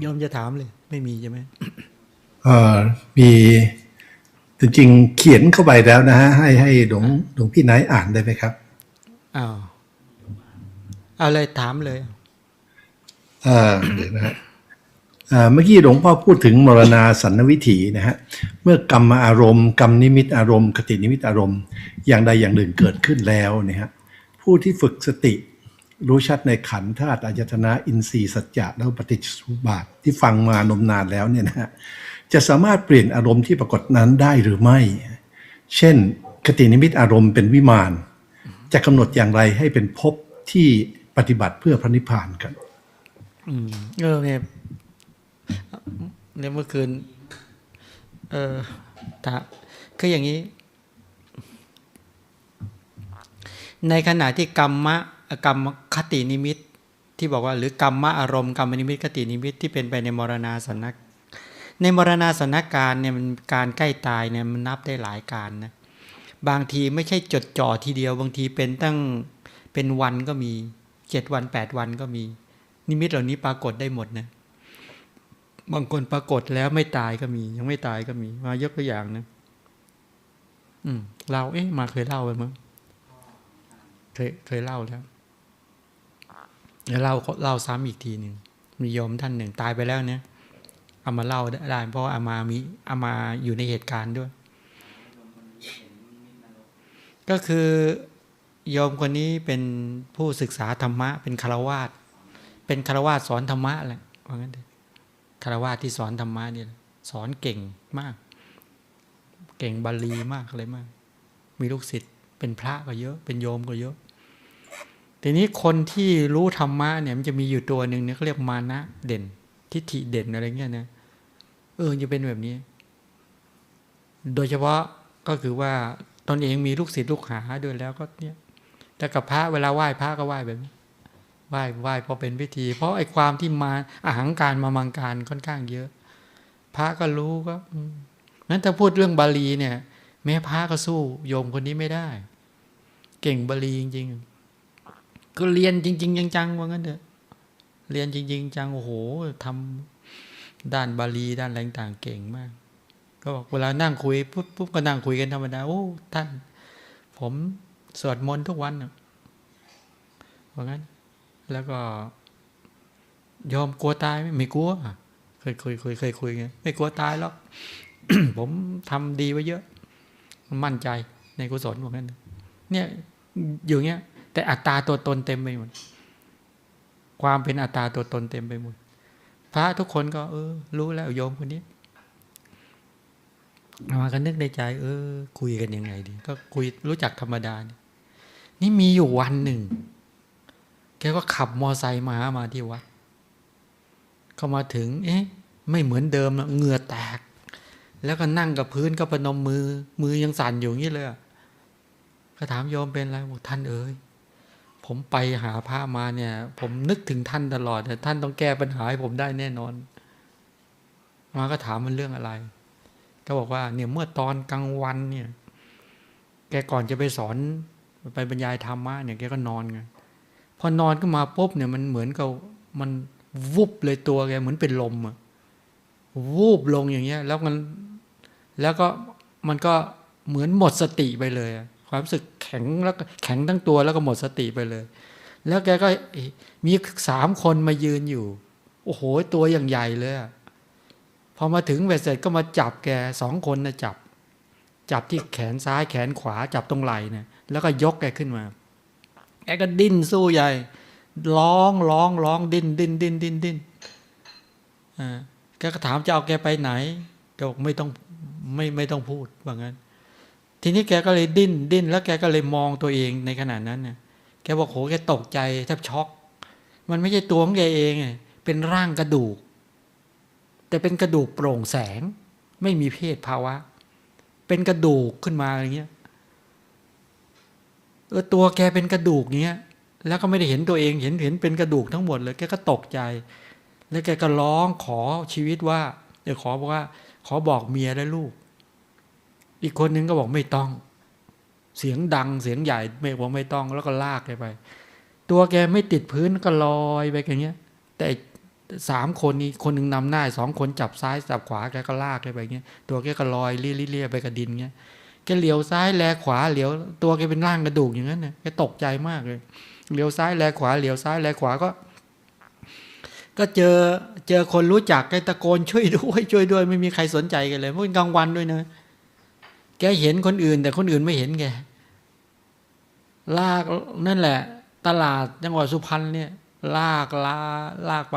โยมจะถามเลย ไม่มีใช่ไหมเอ่อมีจริงๆเขียนเข้าไปแล้วนะฮะให้ให้หลวงหลวงพี่ไนท์อ่านได้ไหมครับอ้าวเอาเลยถามเลยเอ่อเดี๋ยวนะฮะเอ่อเมื่อกี้หลวงพ่อพูดถึงมรณาสันนวิถีนะฮะเมื่อกรรมอารมณ์กรรมนิมิตอารมณ์คตินิมิตอารมณ์ อย่างใดอย่างหนึ่งเกิดขึ้นแล้วเนี่ยฮะผู้ที่ฝึกสติ รู้ชัดในขันธ์ธาตุอายตนะอินทรีย์สัจจะแล้วปฏิจสุบาทที่ฟังมานมนานแล้วเนี่ยนะฮะจะสามารถเปลี่ยนอารมณ์ที่ปรากฏนั้นได้หรือไม่ เช่น คตินิมิตอารมณ์เป็นวิมานจะกำหนดอย่างไรให้เป็นภพที่ปฏิบัติเพื่อพระนิพพานกันเออเนี่ยเนี่ยเมื่อคืน เออถาคืออย่างนี้ ในขณะที่กรรมะ กรรมคตินิมิตที่บอกว่าหรือกรรมะอารมณ์กรรมนิมิตคตินิมิตที่เป็นไปในมรณาสนักในมรณาสนการเนี่ยมันการใกล้ตายเนี่ยมันนับได้หลายการนะบางทีไม่ใช่จดจ่อทีเดียวบางทีเป็นตั้งเป็นวันก็มีเจ็ดวันแปดวันก็มี นิมิตเหล่านี้ปรากฏได้หมดนะบางคนปรากฏแล้วไม่ตายก็มี ยังไม่ตายก็มี มายกตัวอย่างนะอืมเราเอ๊ะมาเคยเล่าไปมั้งเคยเคยเล่าแล้ว เดี๋ยวเล่าเล่าซ้ำอีกทีหนึ่งมีโยมท่านหนึ่งตายไปแล้วเนี่ยเอามาเล่าได้เพราะเอามามีเอามาอยู่ในเหตุการณ์ด้วย ก็คือโยมคนนี้เป็นผู้ศึกษาธรรมะ เป็นคารวาสเป็นคารวาสสอนธรรมะแหละว่างั้นเถอะคารวาสที่สอนธรรมะเนี่ยสอนเก่งมาก เก่งบาลีมากอะไรมาก มีลูกศิษย์เป็นพระก็เยอะ เป็นโยมก็เยอะ ทีนี้คนที่รู้ธรรมะเนี่ยมันจะมีอยู่ตัวหนึ่งเนี่ยเขาเรียกมานะเด่น ทิฏฐิเด่นอะไรเงี้ยนะเออจะเป็นแบบนี้ โดยเฉพาะก็คือว่าตนเองมีลูกศิษย์ลูกหาด้วยแล้วก็เนี่ยแต่กับพระเวลาไหว้พระก็ไหว้แบบนี้ไหว้ไหว้เพราะเป็นพิธี เพราะไอ้ความที่มาอาหังการมามังการค่อนข้างเยอะ พระก็รู้ก็นั้นถ้าพูดเรื่องบาลีเนี่ย แม้พระก็สู้โยมคนนี้ไม่ได้ เก่งบาลีจริงๆ ก็เรียนจริง ๆ จังๆว่างั้นเถอะเรียนจริง ๆ จังโอ้โหทำด้านบาลีด้านอะไรต่างเก่งมาก ก็บอกเวลานั่งคุยปุ๊บปุ๊บก็นั่งคุยกันธรรมดาโอ้ท่าน ผมสวดมนต์ทุกวันว่างั้น แล้วก็ ยอมกลัวตายไหมไม่กลัวเคยคุยเคยเคยคุยไงไม่กลัวตายหรอกผมทำดีไว้เยอะ มั่นใจในกุศลว่างั้น เนี่ยอยู่เงี้ย แต่อัตตาตัวตนเต็มไปหมดความเป็นอัตตาตัวตนเต็มไปหมดพระทุกคนก็ เออ รู้แล้วโยมคนนี้มากันนึกในใจ เออ คุยกันยังไงดี ก็คุยรู้จักธรรมดานี่นี่มีอยู่วันหนึ่ง แกก็ขับมอไซค์มาหามาที่วัดก็มาถึง เอ๊ะ ไม่เหมือนเดิมนะเหงื่อแตก แล้วก็นั่งกับพื้นก็ประนมมือ มือยังสั่นอยู่อย่างนี้เลยอะก็ถามโยมเป็นอะไรบอกท่านเอ๋ย ผมไปหาพระมาเนี่ย ผมนึกถึงท่านตลอดแต่ท่านต้องแก้ปัญหาให้ผมได้แน่นอน มาก็ถามมันเรื่องอะไร ก็บอกว่าเนี่ยเมื่อตอนกลางวันเนี่ย แกก่อนจะไปสอนไปบรรยายธรรมะเนี่ยแกก็นอนไงพอนอนขึ้นมาปุ๊บเนี่ยมันเหมือนกับมันวุบเลยตัวแกเหมือนเป็นลมอะวูบลงอย่างเงี้ย แล้วมันแล้วก็มันก็เหมือนหมดสติไปเลยอะ ความรู้สึกแข็งแล้วแข็งทั้งตัวแล้วก็หมดสติไปเลย แล้วแกก็มีสามคนมายืนอยู่ โอ้โหตัวอย่างใหญ่เลยพอมาถึงเวสเสร็จก็มาจับแกสองคนนะจับ จับที่แขนซ้ายแขนขวาจับตรงไหล่เนี่ยแล้วก็ยกแกขึ้นมาแกก็ดิ้นสู้ใหญ่ร้องร้องร้องดิ้นดิ้นดิ้นดิ้นดิ้นอ่าแกก็ถามจะเอาแกไปไหนแกบอกไม่ต้องไม่ไม่ต้องพูดว่างั้น ทีนี้แกก็เลยดิ้นดิ้นแล้วแกก็เลยมองตัวเองในขณะนั้นเนี่ยแกบอกโหแกตกใจแทบช็อก มันไม่ใช่ตัวของแกเองไงเป็นร่างกระดูก แต่เป็นกระดูกโปร่งแสง ไม่มีเพศภาวะ เป็นกระดูกขึ้นมาอย่างเงี้ยเออตัวแกเป็นกระดูกเนี้ย แล้วก็ไม่ได้เห็นตัวเองเห็นเห็นเป็นกระดูกทั้งหมดเลยแกก็ตกใจ แล้วแกก็ร้องขอชีวิตว่าเดี๋ยวขอบอกว่า ขอบอกเมียและลูก อีกคนนึงก็บอกไม่ต้อง เสียงดังเสียงใหญ่ไม่บอกไม่ต้องแล้วก็ลากแกไป ตัวแกไม่ติดพื้นก็ลอยไปอย่างเงี้ย แต่สามคนนี้คนหนึ่งนำหน้าสองคนจับซ้ายจับขวาแกก็ลากแกไปเงี้ยตัวแกก็ลอยเลี่ยๆไปกับดินเงี้ยแกเหลียวซ้ายแลขวาเหลียว ตัวแกเป็นร่างกระดูกอย่างนั้นน่ะแกตกใจมากเลยเหลียวซ้ายแลขวาเหลียวซ้ายแลขวาก็ ก็เจอเจอคนรู้จักแกตะโกนช่วยด้วยช่วยด้วย ไม่มีใครสนใจกันเลยเพราะกลางวันด้วยนะ แกเห็นคนอื่น แต่คนอื่นไม่เห็นแกลากนั่นแหละ ตลาดจังหวัดสุพรรณเนี่ย ลากลาลากไป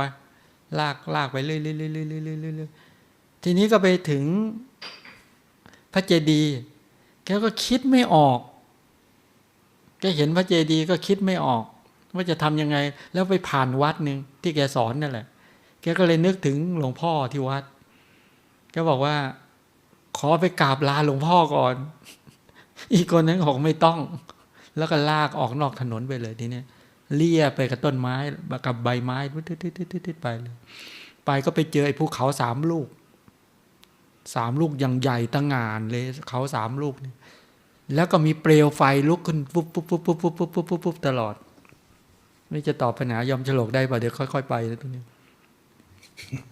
ลากลากไปเรื่อยๆเรื่อยๆเรื่อยๆเรื่อยเรื่อยทีนี้ก็ไปถึงพระเจดีย์แกก็คิดไม่ออก แกเห็นพระเจดีย์ก็คิดไม่ออก ว่าจะทำยังไง แล้วไปผ่านวัดหนึ่งที่แกสอนนั่นแหละ แกก็เลยนึกถึงหลวงพ่อที่วัดแกบอกว่า ขอไปกราบลาหลวงพ่อก่อน อีกคนนั้นบอกไม่ต้อง แล้วก็ลากออกนอกถนนไปเลยทีเนี้ยเลี่ยไปกับต้นไม้กับใบไม้ทิดๆๆๆไปเลย ไปก็ไปเจอไอ้ภูเขาสามลูกสามลูกอย่างใหญ่ตั้งงานเลยเขาสามลูกนี่แล้วก็มีเปลวไฟลุกขึ้นปุ๊บปุ๊บปุ๊บปุ๊บปุ๊บปุ๊บปุ๊บปุ๊บปุ๊บตลอด ไม่จะตอบปัญหายอมฉลกได้ป่ะเดี๋ยวค่อย ๆ ไปนะตรงนี้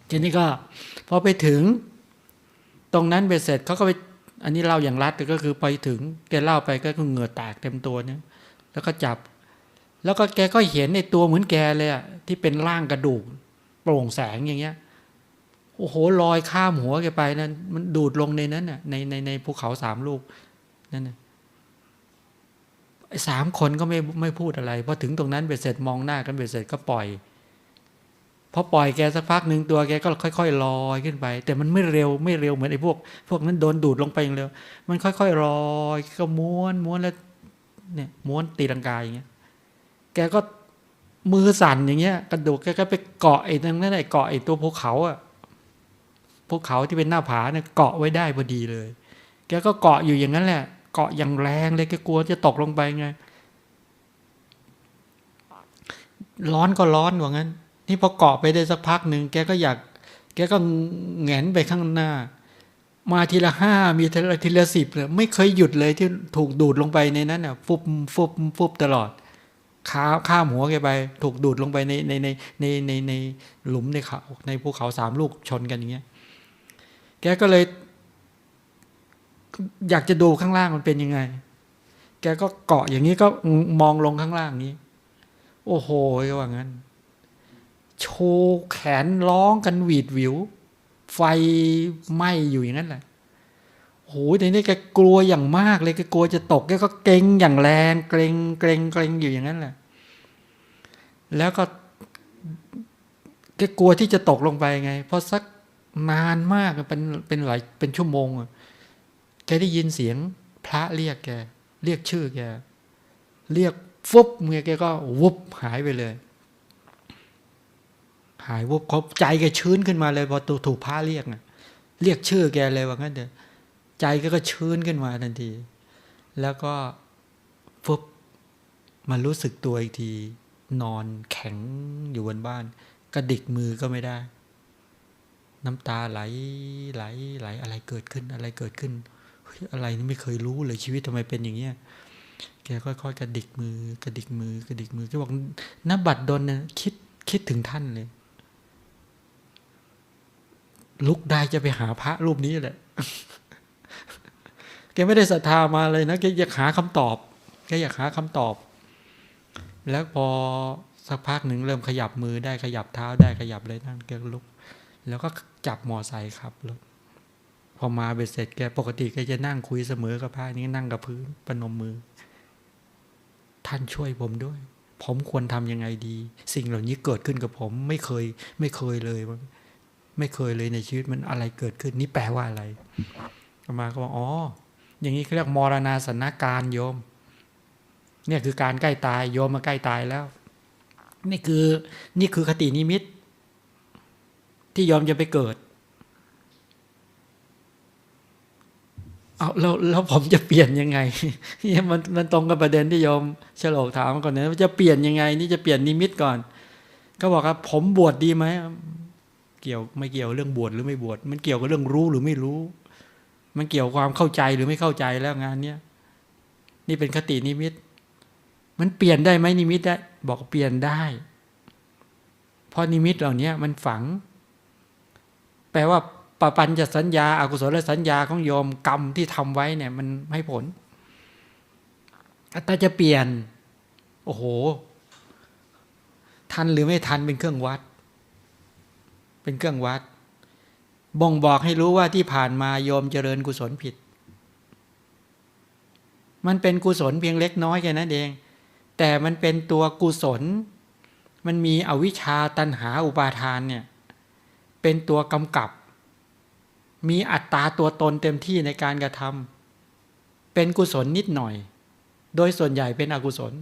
ทีนี้ก็พอไปถึง ตรงนั้นเบ็ดเสร็จเขาก็ไปอันนี้เล่าอย่างรัดก็คือไปถึง แกเล่าไปก็เหงื่อแตกเต็มตัวเนี่ยแล้วก็จับ แล้วก็แกก็เห็นในตัวเหมือนแกเลยอะที่เป็นร่างกระดูก โปร่งแสงอย่างเงี้ยโอ้โหลอยข้ามหัวแกไปนั่นมันดูดลงในนั้นน่ะในในในภูเขาสามลูกนั่นน่ะไอสามคนก็ไม่ไม่พูดอะไรพอถึงตรงนั้นเบ็ดเสร็จมองหน้ากันเบ็ดเสร็จก็ปล่อย พอปล่อยแกสักพักหนึ่งตัวแกก็ค่อยๆลอยขึ้นไป แต่มันไม่เร็วไม่เร็วเหมือนไอ้พวก พวกนั้นโดนดูดลงไปอย่างเร็ว มันค่อยๆลอยก็ม้วนม้วนแล้วเนี่ยม้วนตีลังกายอย่างเงี้ย แกก็มือสั่นอย่างเงี้ย กระดูกแกก็ไปเกาะไอ้ตรงนั้นไอ้เกาะไอ้ตัวภูเขาอะภูเขาที่เป็นหน้าผาเนี่ยเกาะไว้ได้พอดีเลย แกก็เกาะอยู่อย่างนั้นแหละ เกาะอย่างแรงเลยแกกลัวจะตกลงไปไง ร้อนก็ร้อนว่างั้น นี่พอเกาะไปได้สักพักหนึ่งแกก็อยาก แกก็แงนไปข้างหน้า มาทีละห้ามีทีละทีละสิบเลยไม่เคยหยุดเลยที่ถูกดูดลงไปในนั้นอะฟุบฟุบฟุบตลอดข้าข้ามหัวแกไป ถูกดูดลงไปในในในในในในหลุมในเขาในภูเขาสามลูกชนกันอย่างเงี้ย แกก็เลย อยากจะดูข้างล่างมันเป็นยังไง แกก็เกาะอย่างนี้ก็มองลงข้างล่างนี้ โอ้โหว่างั้น ชว์แขนร้องกันหวีดหวิว ไฟไหม้อยู่อย่างนั้นแหละโหในนี้แกกลัวอย่างมากเลยแกกลัวจะตกแกก็เกรงอย่างแรงเกรงเกรงเกรงอยู่อย่างนั้นแหละ แล้วก็แกกลัวที่จะตกลงไปไง เพราะสักนานมากเป็นเป็นหลายเป็นชั่วโมงอะแกได้ยินเสียงพระเรียกแก เรียกชื่อแก เรียกฟุบเมื่อแกก็วุบหายไปเลย หายวุบเขาใจแกชื้นขึ้นมาเลยพอถูกถูกพระเรียกนะเรียกชื่อแกเลยว่างั้นเถอะใจแกก็ชื้นขึ้นมาทันที แล้วก็ฟุบมารู้สึกตัวอีกที นอนแข็งอยู่บนบ้าน กระดิกมือก็ไม่ได้ น้ำตาไหลไหลไหลอะไรเกิดขึ้นอะไรเกิดขึ้นอะไรนี่ไม่เคยรู้เลยชีวิตทำไมเป็นอย่างเงี้ยแกค่อยๆกระดิกมือกระดิกมือกระดิกมือแกบอกนบัดดลนะคิดคิดถึงท่านเลย ลุกได้จะไปหาพระรูปนี้แหละ แกไม่ได้ศรัทธามาเลยนะแกอยากหาคำตอบแกอยากหาคำตอบ แล้วพอสักพักหนึ่งเริ่มขยับมือได้ขยับเท้าได้ขยับเลยนั่นแกลุก แล้วก็จับมอไซค์ขับรถพอมาเบ็ดเสร็จแกปกติแกจะนั่งคุยเสมอกับพระนี้นั่งกับพื้นปนมมือ ท่านช่วยผมด้วย ผมควรทำยังไงดี สิ่งเหล่านี้เกิดขึ้นกับผมไม่เคย ไม่เคยเลยว่า ไม่เคยเลยในชีวิตมันอะไรเกิดขึ้นนี่แปลว่าอะไรอามาก็บอกอ๋ออย่างนี้เขาเรียกมรณาสนการโยม เนี่ยคือการใกล้ตายโยมมาใกล้ตายแล้ว นี่คือนี่คือคตินิมิต ที่โยมจะไปเกิดเอาแล้วแล้วผมจะเปลี่ยนยังไงเนี่ยมันมันตรงกับประเด็นที่โยมเฉลกถามก่อนนะว่าจะเปลี่ยนยังไง นี่จะเปลี่ยนนิมิตก่อน ก็บอกว่าผมบวชดีไหม เกี่ยวไม่เกี่ยวเรื่องบวชหรือไม่บวชมันเกี่ยวกับเรื่องรู้หรือไม่รู้ มันเกี่ยวความเข้าใจหรือไม่เข้าใจแล้วงานเนี้ยนี่เป็นคตินิมิต มันเปลี่ยนได้ไหมนิมิตได้บอกเปลี่ยนได้ เพราะนิมิตเหล่านี้มันฝัง แปลว่าปปัญจะสัญญาอากุศลและสัญญาของโยมกรรมที่ทำไว้เนี่ย มันให้ผลถ้าจะเปลี่ยน โอ้โห ทันหรือไม่ทันเป็นเครื่องวัด เป็นเครื่องวัด บ่งบอกให้รู้ว่าที่ผ่านมาโยมเจริญกุศลผิด มันเป็นกุศลเพียงเล็กน้อยแค่นั้นเอง แต่มันเป็นตัวกุศล มันมีอวิชชาตันหาอุปาทานเนี่ย เป็นตัวกำกับ มีอัตตาตัวตนเต็มที่ในการกระทำเป็นกุศลนิดหน่อย โดยส่วนใหญ่เป็นอกุศล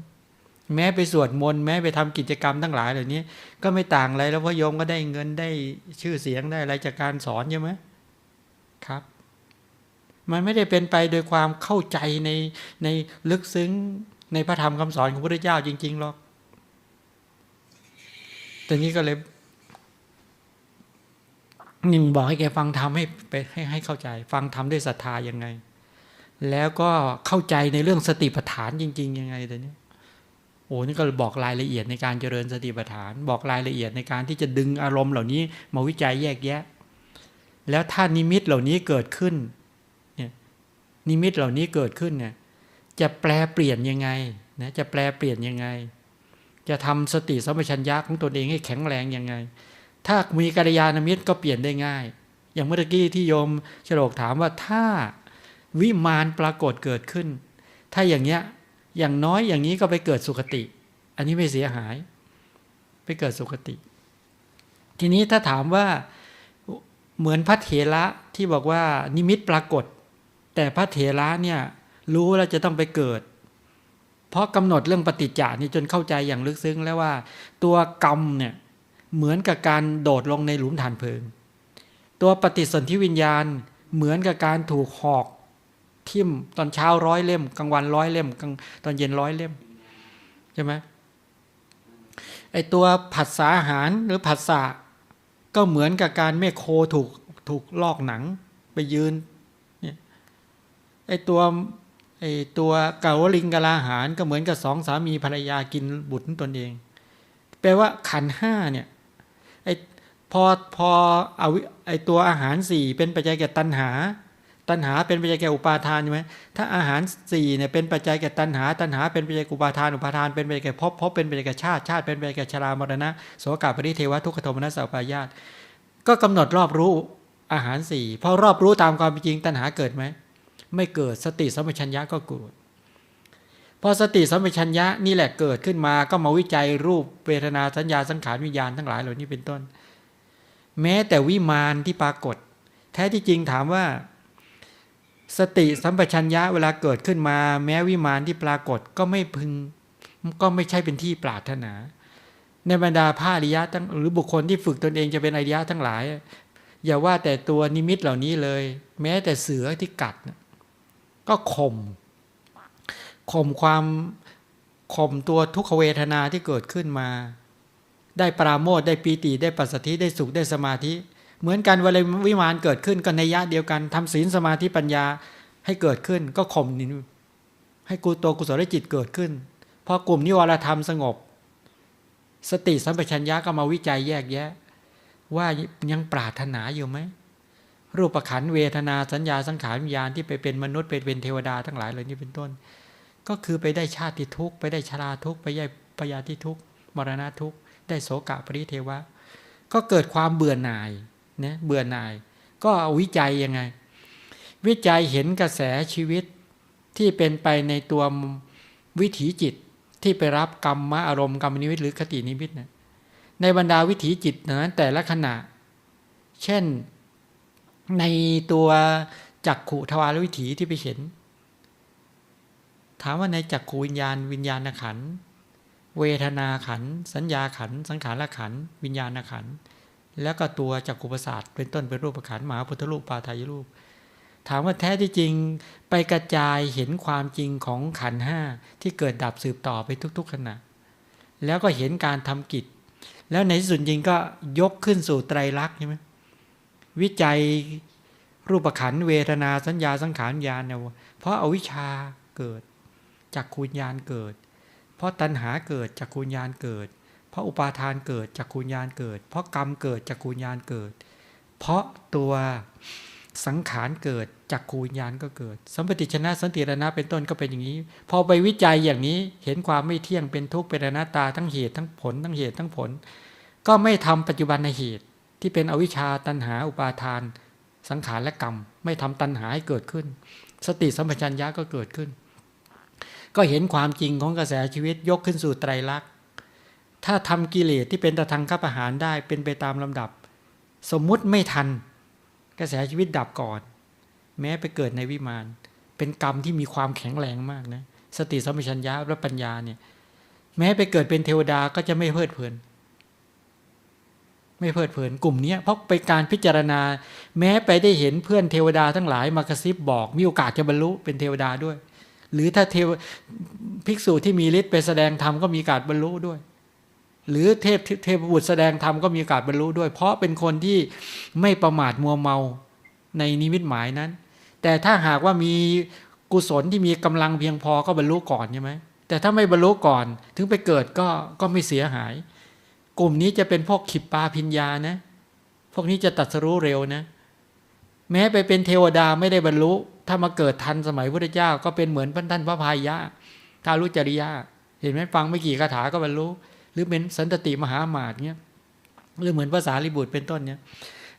แม้ไปสวดมนต์แม้ไปทำกิจกรรมทั้งหลายเหล่านี้ ก็ไม่ต่างอะไรแล้วเพราะโยมก็ได้เงินได้ชื่อเสียงได้อะไรจากการสอนใช่ไหมครับ มันไม่ได้เป็นไปโดยความเข้าใจในในลึกซึ้งในพระธรรมคำสอนของพระพุทธเจ้าจริงๆหรอกแต่นี้ก็เลยนิมบอกให้แกฟังธรรมให้ไปให้ให้เข้าใจ ฟังธรรมด้วยศรัทธายังไง แล้วก็เข้าใจในเรื่องสติปัฏฐานจริง ๆ ยังไงแต่นี้ โอ้นี่ก็บอกรายละเอียดในการเจริญสติปัฏฐาน บอกรายละเอียดในการที่จะดึงอารมณ์เหล่านี้มาวิจัยแยกแยะ แล้วถ้านิมิตเหล่านี้เกิดขึ้นเนี่ยนิมิตเหล่านี้เกิดขึ้นเนี่ยจะแปลเปลี่ยนยังไงนะจะแปลเปลี่ยนยังไง จะทำสติสัมปชัญญะของตนเองให้แข็งแรงยังไง ถ้ามีกัลยาณมิตรก็เปลี่ยนได้ง่าย อย่างเมื่อกี้ที่โยมฉลกถามว่าถ้าวิมานปรากฏเกิดขึ้น ถ้าอย่างเนี้ย อย่างน้อยอย่างนี้ก็ไปเกิดสุคติ อันนี้ไม่เสียหาย ไปเกิดสุคติ ทีนี้ถ้าถามว่าเหมือนพระเถระที่บอกว่านิมิตปรากฏ แต่พระเถระเนี่ยรู้แล้วจะต้องไปเกิด เพราะกำหนดเรื่องปฏิจจานี่จนเข้าใจอย่างลึกซึ้งแล้วว่า ตัวกรรมเนี่ยเหมือนกับการโดดลงในหลุมฐานเพลิง ตัวปฏิสนธิวิญญาณเหมือนกับการถูกหอก ทิ่มตอนเช้าร้อยเล่มกลางวันร้อยเล่มกลางตอนเย็นร้อยเล่มใช่ไหมไอตัวผัสสาหารหรือผัสสะก็เหมือนกับการเมฆโคถูกถูกลอกหนังไปยืนเนี่ยไอตัวไอตัวเกาวลิงกะลาหารก็เหมือนกับสองสามีภรรยากินบุตรตนเอง แปลว่าขันห้าเนี่ยไอพอพอเอาไอตัวอาหารสี่เป็นปัจจัยแก่ตัณหา ตัณหาเป็นปัจจัยแก่อุปาทานใช่ไหมถ้าอาหารสี่เนี่ยเป็นปัจจัยแก่ตัณหา ตัณหาเป็นปัจจัยแก่อุปาทาน อุปาทานเป็นปัจจัยแก่ภพภพเป็นปัจจัยแก่ชาติ ชาติเป็นปัจจัยแก่ชรามรณะโสกาปริเทวะทุกขโทมนัสสะปายาต ก็กำหนดรอบรู้อาหารสี่พอรอบรู้ตามความเป็นจริง ตัณหาเกิดไหม ไม่เกิด สติสัมปชัญญะก็เกิดพอสติสัมปชัญญะนี่แหละเกิดขึ้นมา ก็มาวิจัยรูปเวทนาสัญญาสังขารวิญญาณทั้งหลายเหล่านี้เป็นต้น แม้แต่วิมานที่ปรากฏ แท้ที่จริงถามว่า สติสัมปชัญญะเวลาเกิดขึ้นมา แม้วิมานที่ปรากฏก็ไม่พึง ก็ไม่ใช่เป็นที่ปรารถนา ในบรรดาพระอริยะทั้งหรือบุคคลที่ฝึกตนเองจะเป็นอริยะทั้งหลาย อย่าว่าแต่ตัวนิมิตเหล่านี้เลย แม้แต่เสือที่กัด ก็ข่มข่มความข่มตัวทุกขเวทนาที่เกิดขึ้นมา ได้ปราโมทได้ปีติได้ปัสสธิได้สุขได้สมาธิ เหมือนกันเวลาวิมานเกิดขึ้นก็ในยะเดียวกันทำศีลสมาธิปัญญาให้เกิดขึ้น ก็ข่มนิให้กูตัวกุศลจิตเกิดขึ้นพอกลุ่มนิวรธรรมสงบ สติสัมปชัญญะก็มาวิจัยแยกแยะ ว่ายังปรารถนาอยู่ไหมรูปขันเวทนาสัญญาสังขารวิญญาณที่ไปเป็นมนุษย์ไปเป็นเทวดาทั้งหลายเหล่านี้เป็นต้น ก็คือไปได้ชาติทุกข์ไปได้ชราทุกข์ไปได้ปยาธิทุกข์มรณะทุกข์ได้โสกะปริเทวะ ก็เกิดความเบื่อหน่าย นะเบื่อหน่าย ก็เอาวิจัยยังไง วิจัยเห็นกระแสชีวิตที่เป็นไปในตัววิถีจิตที่ไปรับกรรมอารมณ์กรรมนิมิตหรือคตินิมิตนะในบรรดาวิถีจิตนั้นแต่ละขณะ เช่นในตัวจักขุทวารวิถีที่ไปเห็น ถามว่าในจักขูวิญญาณ วิญญาณขัน เวทนาขัน สัญญาขัน สังขารขัน วิญญาณขันธ แล้วก็ตัวจักขุประสาทเป็นต้นเป็นรูปขันธ์มหาพุทธรูปปาทายรูป ถามว่าแท้ที่จริงไปกระจายเห็นความจริงของขันห้าที่เกิดดับสืบต่อไปทุก ๆขณะ แล้วก็เห็นการทำกิจ แล้วในที่สุดจริงก็ยกขึ้นสู่ไตรลักษณ์ใช่ไหมวิจัยรูปขันเวทนาสัญญาสังขารญาณเนี่ยเพราะอาวิชชาเกิดจากคูญญาณเกิด เพราะตัณหาเกิดจากคูญญาณเกิด เพราะอุปาทานเกิดจากคูญญาณเกิด เพราะกรรมเกิดจากคูญญาณเกิด เพราะตัวสังขารเกิดจากคูญญาณก็เกิด สัมปติชนะสันติรณะเป็นต้นก็เป็นอย่างนี้ พอไปวิจัยอย่างนี้เห็นความไม่เที่ยงเป็นทุกข์เป็นอนัตตาทั้งเหตุทั้งผล ทั้งเหตุทั้งผล ก็ไม่ทำปัจจุบันในเหตุที่เป็นอวิชชาตันหาอุปาทาน สังขารและกรรม ไม่ทำตันหาให้เกิดขึ้น สติสัมปชัญญะก็เกิดขึ้น ก็เห็นความจริงของกระแสชีวิตยกขึ้นสู่ไตรลักษณ์ ถ้าทำกิเลสที่เป็นตะทางข้าประหารได้เป็นไปตามลำดับ สมมุติไม่ทัน กระแสชีวิตดับก่อน แม้ไปเกิดในวิมาน เป็นกรรมที่มีความแข็งแรงมากนะสติสัมปชัญญะและปัญญาเนี่ย แม้ไปเกิดเป็นเทวดาก็จะไม่เพลิดเพลิน ไม่เพลิดเพลินกลุ่มนี้เพราะไปการพิจารณา แม้ไปได้เห็นเพื่อนเทวดาทั้งหลายมากระซิบบอก มีโอกาสจะบรรลุเป็นเทวดาด้วย หรือถ้าเทวภิกษุที่มีฤทธิ์ไปแสดงธรรมก็มีโอกาสบรรลุด้วย หรือเทพเทพบุตรแสดงธรรมก็มีโอกาสบรรลุด้วย เพราะเป็นคนที่ไม่ประมาทมัวเมาในนิมิตหมายนั้น แต่ถ้าหากว่ามีกุศลที่มีกำลังเพียงพอก็บรรลุก่อนใช่ไหมแต่ถ้าไม่บรรลุก่อนถึงไปเกิดก็ก็ไม่เสียหาย กลุ่มนี้จะเป็นพวกขิปปาพิญญานะ พวกนี้จะตัดสรู้เร็วนะ แม้ไปเป็นเทวดาไม่ได้บรรลุ ถ้ามาเกิดทันสมัยพุทธเจ้า ก็เป็นเหมือนพันท่านพระพายะทารุจริยาเห็นไหมฟังไม่กี่คาถาก็บรรลุ หรือเป็นสันตติมหามาตย์เนี้ยหรือเหมือนภาษาลิบุตรเป็นต้นเนี่ย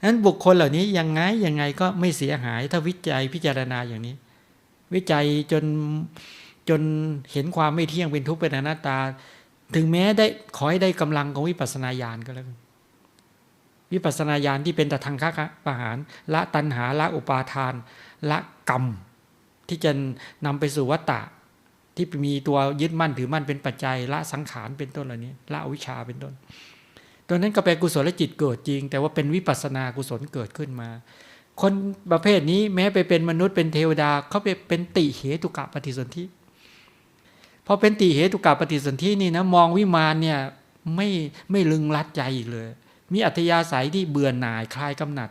นั้นบุคคลเหล่านี้ยังไงยังไงก็ไม่เสียหายถ้าวิจัยพิจารณาอย่างนี้ วิจัยจนจนเห็นความไม่เที่ยงเป็นทุกข์เป็นอนัตตา ถึงแม้ได้ขอให้ได้กำลังของวิปัสสนาญาณก็แล้วกันวิปัสสนาญาณที่เป็นแต่ทางค้าประหารละตัณหาละอุปาทาน ละกรรม ที่จะนำไปสู่วัตตะ ที่มีตัวยึดมั่นถือมั่นเป็นปัจจัยละสังขารเป็นต้นเหล่านี้ละอวิชชาเป็นต้น ตัวนั้นก็เป็นกุศลจิตเกิดจริง แต่ว่าเป็นวิปัสสนากุศลเกิดขึ้นมา คนประเภทนี้แม้ไปเป็นมนุษย์เป็นเทวดาเขาไปเป็นติเหตุกะปฏิสนธิพอเป็นติเหตุกะปฏิสนธินี่นะมองวิมานเนี่ยไม่ไม่ลึงลัดใจอีกเลย มีอัธยาศัยที่เบื่อหน่ายคลายกำหนัด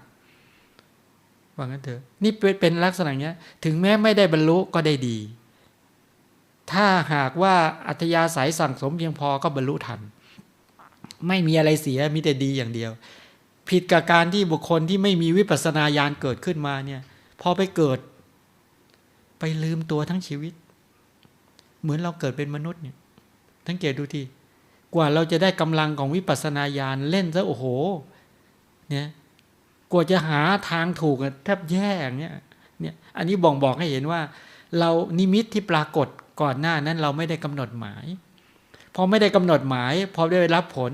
ว่างั้นเถอะนี่เป็นลักษณะเนี้ย ถึงแม้ไม่ได้บรรลุก็ได้ดี ถ้าหากว่าอัธยาศัยสั่งสมเพียงพอก็บรรลุทันไม่มีอะไรเสียมีแต่ดีอย่างเดียว ผิดกับการที่บุคคลที่ไม่มีวิปัสสนาญาณเกิดขึ้นมาเนี่ยพอไปเกิด ไปลืมตัวทั้งชีวิต เหมือนเราเกิดเป็นมนุษย์เนี่ยทั้งเกตดูทีกว่าเราจะได้กำลังของวิปัสสนาญาณเล่นซะโอ้โหเนี่ยกว่าจะหาทางถูกแทบแย่อย่างเนี้ยเนี่ยอันนี้บ่งบอกให้เห็นว่า เรานิมิตที่ปรากฏ ก่อนหน้านั้นเราไม่ได้กำหนดหมาย พอไม่ได้กำหนดหมาย พอได้รับผล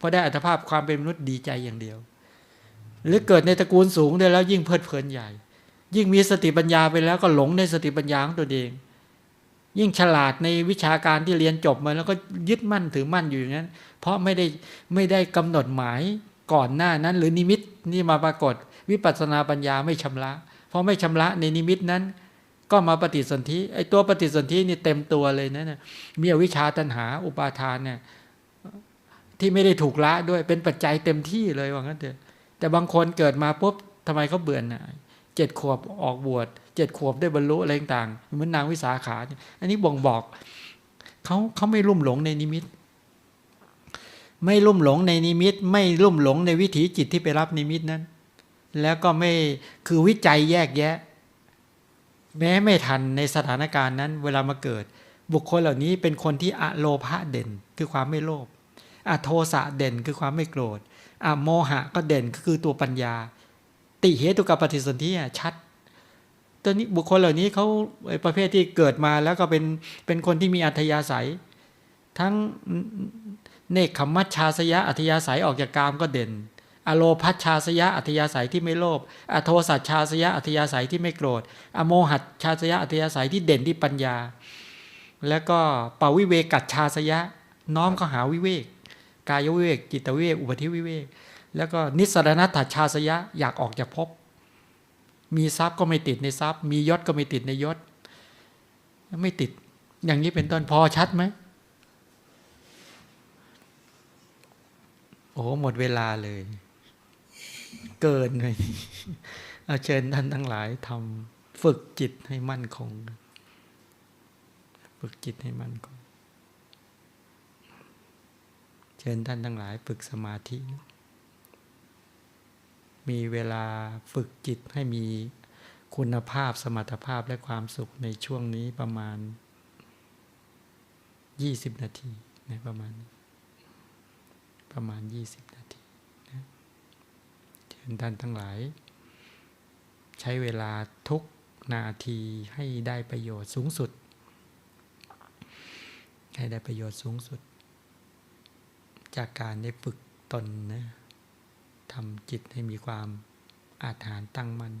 พอได้อัตภาพความเป็นมนุษย์ดีใจอย่างเดียว หรือเกิดในตระกูลสูงได้แล้วยิ่งเพลิดเพลินใหญ่ ยิ่งมีสติปัญญาไปแล้วก็หลงในสติปัญญาของตัวเอง ยิ่งฉลาดในวิชาการที่เรียนจบมาแล้วก็ยึดมั่นถือมั่นอยู่อย่างนั้น เพราะไม่ได้ไม่ได้กำหนดหมายก่อนหน้านั้น หรือนิมิตนี่มาปรากฏวิปัสสนาปัญญาไม่ชำระ เพราะไม่ชำระในนิมิตนั้น ก็มาปฏิสนธิไอ้ตัวปฏิสนธินี่เต็มตัวเลยนะเนี่ยมีอวิชชาตัณหาอุปาทานเนี่ยที่ไม่ได้ถูกละด้วยเป็นปัจจัยเต็มที่เลยว่างั้นเถอะแต่บางคนเกิดมาปุ๊บทำไมเขาเบื่อหน่ายเจ็ดขวบออกบวชเจ็ดขวบได้บรรลุอะไรต่างๆเหมือนนางวิสาขานี่ยอันนี้บ่งบอกเขาเขาไม่ลุ่มหลงในนิมิต ไม่ลุ่มหลงในนิมิต ไม่ลุ่มหลงในวิถีจิตที่ไปรับนิมิตนั้น แล้วก็ไม่คือวิจัยแยกแยะ แม้ไม่ทันในสถานการณ์นั้น เวลามาเกิด บุคคลเหล่านี้เป็นคนที่อะโลภะเด่น คือความไม่โลภอะโทสะเด่นคือความไม่โกรธอะโมหะก็เด่นก็คือตัวปัญญา ติเหตุกับปฏิสนธิชัดตอนนี้บุคคลเหล่านี้เขาประเภทที่เกิดมาแล้วก็เป็นเป็นคนที่มีอัธยาศัย ทั้งเนคขมัชชาสยะอัธยาศัยออกจากกามก็เด่น อโลพัชชาสยะอัธยาศัยที่ไม่โลภอโทสัชชาสยะอัธยาศัยที่ไม่โกรธ อโมหัตชาสยะอัธยาศัยที่เด่นที่ปัญญา แล้วก็ปวิเวกัตชาสยะน้อมก็หาวิเวก กายวิเวกจิตวิเวกอุปธิวิเวก แล้วก็นิสรณัตถชาสยะอยากออกจากภพมีทรัพย์ก็ไม่ติดในทรัพย์ มียศก็ไม่ติดในยศ ไม่ติด อย่างนี้เป็นต้นพอชัดไหมโอ้หมดเวลาเลย เกินเลยเอาเชิญท่านทั้งหลายทำฝึกจิตให้มั่นคง ฝึกจิตให้มั่นคง เชิญท่านทั้งหลายฝึกสมาธิ มีเวลาฝึกจิตให้มีคุณภาพสมรรถภาพและความสุขในช่วงนี้ประมาณ 20 นาทีนะประมาณ ประมาณ 20 นาที ท่านทั้งหลาย ใช้เวลาทุกนาทีให้ได้ประโยชน์สูงสุด ให้ได้ประโยชน์สูงสุด จากการได้ฝึกตนนะทำจิตให้มีความอาถรรพ์ตั้งมั่น